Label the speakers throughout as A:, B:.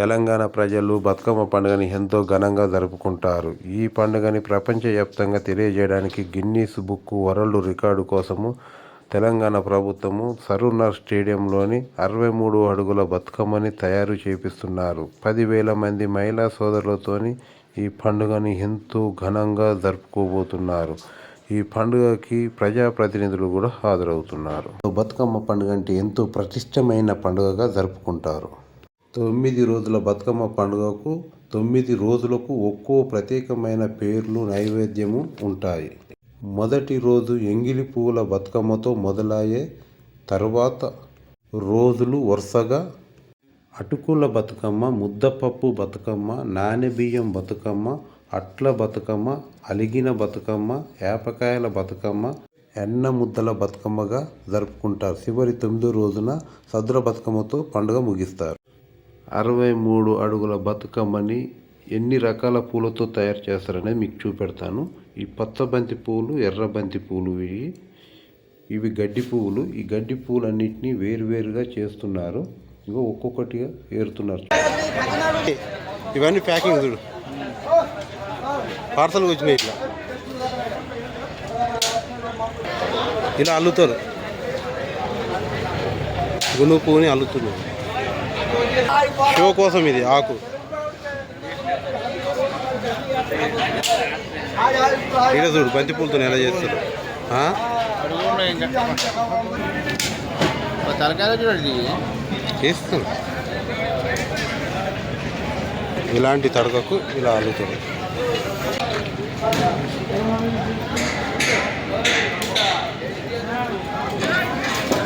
A: తెలంగాణ ప్రజలు బతుకమ్మ పండుగని ఎంతో ఘనంగా జరుపుకుంటారు. ఈ పండుగని ప్రపంచవ్యాప్తంగా తెలియజేయడానికి గిన్నీస్ బుక్ వరల్డ్ రికార్డు కోసము తెలంగాణ ప్రభుత్వము సరూనర్ స్టేడియంలోని అరవై మూడు అడుగుల బతుకమ్మని తయారు చేపిస్తున్నారు. పదివేల మంది మహిళా సోదరులతోని ఈ పండుగని ఎంతో ఘనంగా జరుపుకోబోతున్నారు. ఈ పండుగకి ప్రజాప్రతినిధులు కూడా హాజరవుతున్నారు. బతుకమ్మ పండుగ అంటే ఎంతో ప్రతిష్టమైన పండుగగా జరుపుకుంటారు. తొమ్మిది రోజుల బతుకమ్మ పండుగకు తొమ్మిది రోజులకు ఒక్కో ప్రత్యేకమైన పేర్లు నైవేద్యము ఉంటాయి. మొదటి రోజు ఎంగిలి పువ్వుల బతుకమ్మతో మొదలయ్యే తర్వాత రోజులు వరుసగా అటుకుల బతుకమ్మ ముద్దపప్పు బతుకమ్మ నానెబియ్యం బతుకమ్మ అట్ల బతుకమ్మ అలిగిన బతుకమ్మ ఏపకాయల బతుకమ్మ ఎన్న ముద్దల బతుకమ్మగా జరుపుకుంటారు. చివరి తొమ్మిదో రోజున సద్దుల బతుకమ్మతో పండుగ ముగిస్తారు. అరవై మూడు అడుగుల బతుకమ్మని ఎన్ని రకాల పూలతో తయారు చేస్తారనేది మీకు చూపెడతాను. ఈ పచ్చ బంతి పువ్వులు ఎర్ర బంతి పువ్వులు ఇవి. ఇవి గడ్డి పువ్వులు ఈ గడ్డి పువ్వులన్నింటినీ వేరువేరుగా చేస్తున్నారు. ఇగో ఒక్కొక్కటిగా ఏరుతున్నారు. ఇవన్నీ ప్యాకింగ్ చూడు. పార్సల్ వచ్చినాయి ఇట్లా. ఇలా అల్లుతారు. గునుగు పువ్వుని అల్లుతున్నారు. షో కోసం ఇది ఆకు. ఇక్కడ చూడు బంతిపూలతో ఎలా చేస్తారు.
B: చూడండి
A: ఇలాంటి తడకకు ఇలా అల్లుతుంది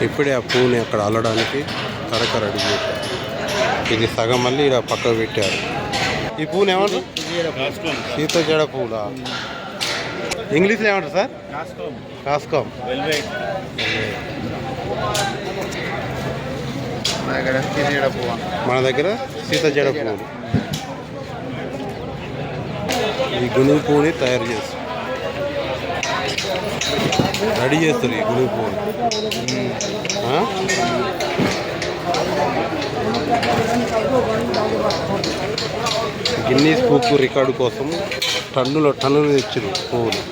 A: ఇప్పుడే ఆ పూని అక్కడ అల్లడానికి తడక రెడీ చేశారు. ఇది సగం మళ్ళీ ఇలా పక్కకు పెట్టారు. ఈ పూలు ఏమంటారు? సీత జడ పువ్వులా ఇంగ్లీష్లో ఏమంటారు సార్? కాస్కామ్ మన దగ్గర సీత జడ పువ్వులు ఈ గునుగు పువ్వుని తయారు చేస్తారు. రెడీ చేస్తారు ఈ గునుగు పువ్వుని గిన్నీస్ బుక్ రికార్డు కోసం టన్నుల టన్నులు తెచ్చారు పువ్వులు.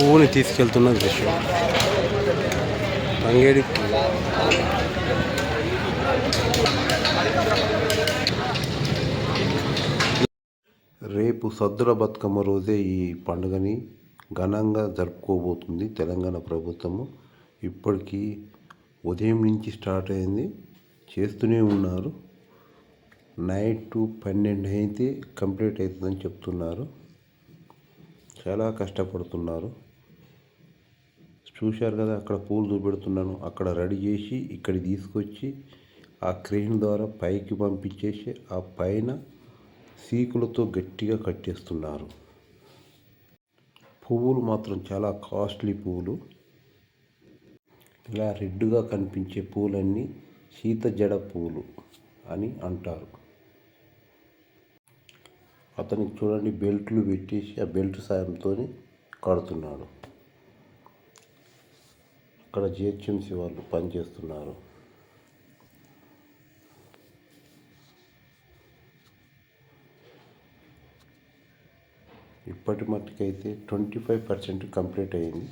A: పువ్వుని తీసుకెళ్తున్న దృశ్యం. తంగేడి పువ్వు. రేపు సద్దుల బతుకమ్మ రోజే ఈ పండుగని ఘనంగా జరుపుకోబోతుంది తెలంగాణ ప్రభుత్వము. ఇప్పటికీ ఉదయం నుంచి స్టార్ట్ అయింది. చేస్తూనే ఉన్నారు. నైట్ పన్నెండు అయితే కంప్లీట్ అవుతుందని చెప్తున్నారు. చాలా కష్టపడుతున్నారు. చూశారు కదా అక్కడ పూలు చూపెడుతున్నాను అక్కడ రెడీ చేసి ఇక్కడికి తీసుకొచ్చి ఆ క్రెయిన్ ద్వారా పైకి పంపించేసి ఆ పైన సీకులతో గట్టిగా కట్టేస్తున్నారు. పువ్వులు మాత్రం చాలా కాస్ట్లీ పువ్వులు. ఇలా రెడ్గా కనిపించే పూలన్నీ సీత జడ పువ్వులు అని అంటారు. అతనికి చూడండి బెల్ట్లు పెట్టేసి ఆ బెల్ట్ సాయంతో కడుతున్నాడు. అక్కడ జిహెచ్ఎంసీ వాళ్ళు పనిచేస్తున్నారు. ఇప్పటి మట్టుకైతే ట్వంటీ ఫైవ్ పర్సెంట్ కంప్లీట్ అయింది.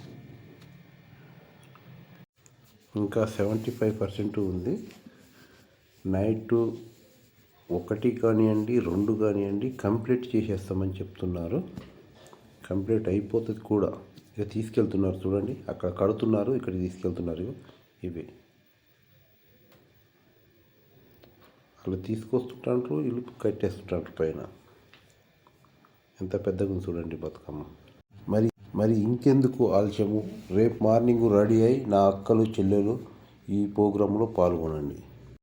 A: ఇంకా సెవెంటీ ఫైవ్ పర్సెంట్ ఉంది. నైట్ ఒకటి కానివ్వండి రెండు కానివ్వండి కంప్లీట్ చేసేస్తామని చెప్తున్నారు. కంప్లీట్ అయిపోతుంది కూడా. ఇక తీసుకెళ్తున్నారు చూడండి. అక్కడ కడుతున్నారు ఇక్కడ తీసుకెళ్తున్నారు ఇవి. ఇవి. అలా తీసుకొస్తుంటారు ఇల్లు కట్టేస్తుంటారు పైన. ఎంత పెద్దగా ఉంది చూడండి బతుకమ్మ. మరి మరి ఇంకెందుకు ఆలస్యము? రేపు మార్నింగ్ రెడీ అయి నా అక్కలు చెల్లెలు ఈ ప్రోగ్రాంలో పాల్గొనండి.